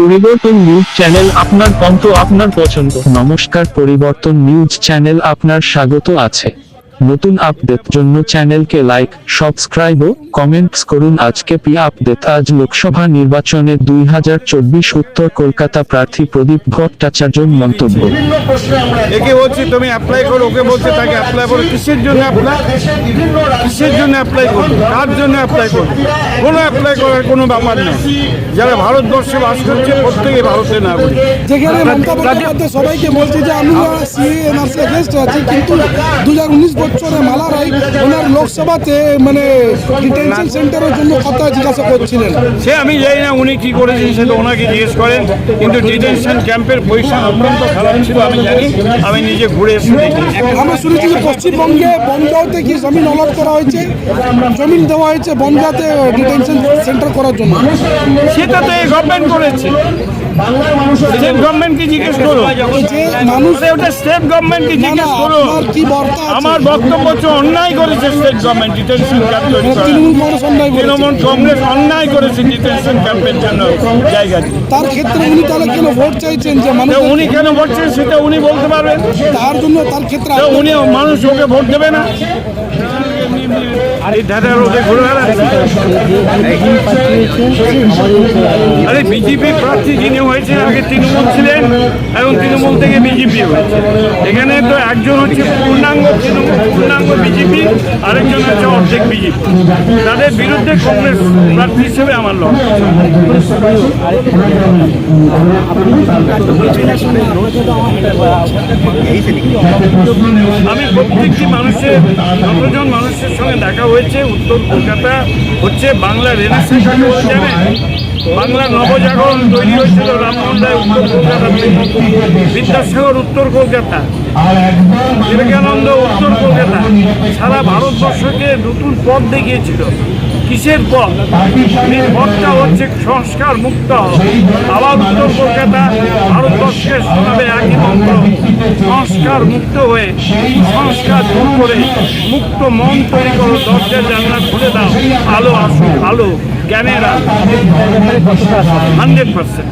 পরিবর্তন news channel আপনার কণ্ঠ আপনার পছন্দ। নমস্কার পরিবর্তন নিউজ চ্যানেল আপনার স্বাগত আছে। নতুন আপডেট জন্য চ্যানেলকে লাইক সাবস্ক্রাইব ও কমেন্টস করুন। আজকে পি আপডেট আজ লোকসভা নির্বাচনে দুই হাজার চব্বিশ উত্তর কলকাতা প্রার্থী প্রদীপ ভট্টাচার্যর মন্তব্য। একে বলছি তুমি অ্যাপ্লাই করো। ওকে বলছে তাকে অ্যাপ্লাই করো। কিসের জন্য অ্যাপ্লাই কিসের জন্য অ্যাপ্লাই করো? কার জন্য অ্যাপ্লাই করো? কোনো অ্যাপ্লাই করার কোনো ব্যাপার নেই যারা ভারতবর্ষে বাস করছে প্রত্যেকে ভারতের নাগরিক। যেখানে মমতা বন্দ্যোপাধ্যায় সবাইকে বলছে যে আমি সিএ এনআরসি আছি। কিন্তু দু হাজার উনিশ বছরে মালারাই ওনার লোকসভাতে মানে ডিটেনশন সেন্টারের জন্য কথা জিজ্ঞাসা করছিলেন। সে আমি জানি না উনি কি করেছেন সেটা ওনাকে জিজ্ঞেস করেন। কিন্তু ডিটেনশন ক্যাম্পের পজিশন অত্যন্ত খারাপ ছিল আমি জানি। আমি নিজে ঘুরে আমরা শুনেছি যে পশ্চিমবঙ্গে বনগাঁওতে কি জমিন অলট করা হয়েছে? জমিন দেওয়া হয়েছে বনগাঁতে ডিটেনশন সেন্টার করার জন্য। সেটা তো এই গভর্নমেন্ট করেছে। স্টেট গভর্নমেন্টকে জিজ্ঞেস করো যে মানুষ ওটা স্টেট গভর্নমেন্টকে জিজ্ঞেস করো আমার বক্তব্য হচ্ছে অন্যায় করেছে state government detention camp. Trinamool Congress অন্যায় করেছে। কংগ্রেস ডিটেনশন ক্যাম্পের জন্য জায়গাটি তার ক্ষেত্রে উনি তাহলে কেন ভোট চাইছেন যে মানে উনি কেন ভোট চাইছেন সেটা উনি বলতে পারবেন তার জন্য তার ক্ষেত্রে উনি মানুষ ওকে ভোট দেবে না এই ধাঁধার ওকে ঘুরে আরে বিজেপি প্রার্থী যিনি হয়েছে আগে তৃণমূল ছিলেন এবং তৃণমূল থেকে বিজেপি হয়েছে। এখানে তো একজন হচ্ছে পূর্ণাঙ্গ তৃণমূল, পূর্ণাঙ্গ বিজেপি, আরেকজন হচ্ছে অর্ধেক বিজেপি। তাদের বিরুদ্ধে কংগ্রেস প্রার্থী হিসেবে আমার লক্ষ্য। আমি প্রত্যেকটি মানুষের, যতজন মানুষের সঙ্গে দেখা হয়েছে, উত্তর কলকাতা হচ্ছে বাংলা রেনেসাঁ কাকে বলে নবজাগরণ তৈরি হয়েছিল রামমোহন রায় উত্তর কলকাতা বিদ্যাসাগর উত্তর কলকাতা, বিবেকানন্দ উত্তর কলকাতা, সারা ভারতবর্ষকে নতুন পথ দেখিয়েছিল। কিসের পথ? পথটা হচ্ছে সংস্কার মুক্ত আবার উত্তর কলকাতা মন্ত্র সংস্কার মুক্ত হয়ে সংস্কার দূর করে মুক্ত মন তৈরি করো দরজা জানলা খুলে দাও। আলো আসো আলো, জ্ঞানের আলো। Hundred percent.